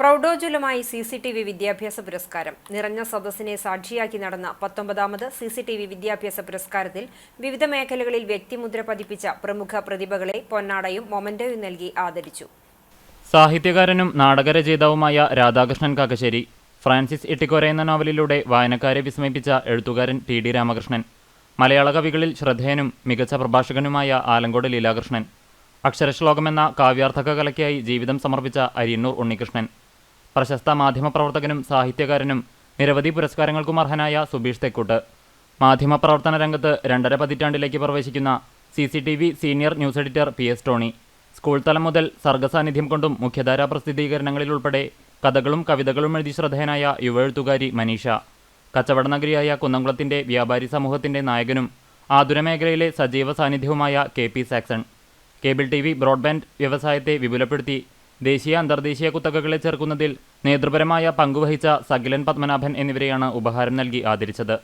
പ്രൗഢോജ്വലമായി C C T V വിദ്യാഭ്യാസ പുരസ്കാരം. നിറഞ്ഞ സദസ്സിനെ സാക്ഷിയാക്കി നടന്ന പത്തൊമ്പതാമത് സി സി ടി വി വിദ്യാഭ്യാസ പുരസ്കാരത്തിൽ വിവിധ മേഖലകളിൽ വ്യക്തിമുദ്ര പതിപ്പിച്ച പ്രമുഖ പ്രതിഭകളെ പൊന്നാടയും മൊമന്റോയും നൽകി ആദരിച്ചു. സാഹിത്യകാരനും നാടകരചയിതാവുമായ രാധാകൃഷ്ണൻ കാക്കശ്ശേരി ഫ്രാൻസിസ് ഇട്ടിക്കോര എന്ന നോവലിലൂടെ വായനക്കാരെ വിസ്മയിപ്പിച്ച എഴുത്തുകാരൻ ടി ഡി രാമകൃഷ്ണൻ മലയാള കവികളിൽ ശ്രദ്ധേയനും മികച്ച പ്രഭാഷകനുമായ ആലങ്കോട് ലീലാകൃഷ്ണൻ അക്ഷരശ്ലോകമെന്ന കാവ്യാർത്ഥക കലയ്ക്കായി ജീവിതം സമർപ്പിച്ച അരിയന്നൂർ ഉണ്ണികൃഷ്ണൻ പ്രശസ്ത മാധ്യമപ്രവർത്തകനും സാഹിത്യകാരനും നിരവധി പുരസ്കാരങ്ങൾക്കും അർഹനായ സുബീഷ് തെക്കൂട്ട്. മാധ്യമപ്രവർത്തന രംഗത്ത് രണ്ടര പതിറ്റാണ്ടിലേക്ക് പ്രവേശിക്കുന്ന C C T V senior news editor P S Tony school തലം മുതൽ സർഗസാന്നിധ്യം കൊണ്ടും മുഖ്യധാരാ പ്രസിദ്ധീകരണങ്ങളിൽ ഉൾപ്പെടെ കഥകളും കവിതകളും എഴുതി ശ്രദ്ധേയനായ യുവ എഴുത്തുകാരി മനീഷ കച്ചവട നഗരിയായ കുന്നംകുളത്തിന്റെ വ്യാപാരി സമൂഹത്തിന്റെ നായകനും ആതുര മേഖലയിലെ സജീവ സാന്നിധ്യവുമായ K P Saxon cable T V broadband വ്യവസായത്തെ വിപുലപ്പെടുത്തി ദേശീയ അന്തർദേശീയ കുത്തകകളെ ചേർക്കുന്നതിൽ നേതൃപരമായ പങ്കുവഹിച്ച സകിലൻ പത്മനാഭൻ എന്നിവരെയാണ് ഉപഹാരം നൽകി ആദരിച്ചത്.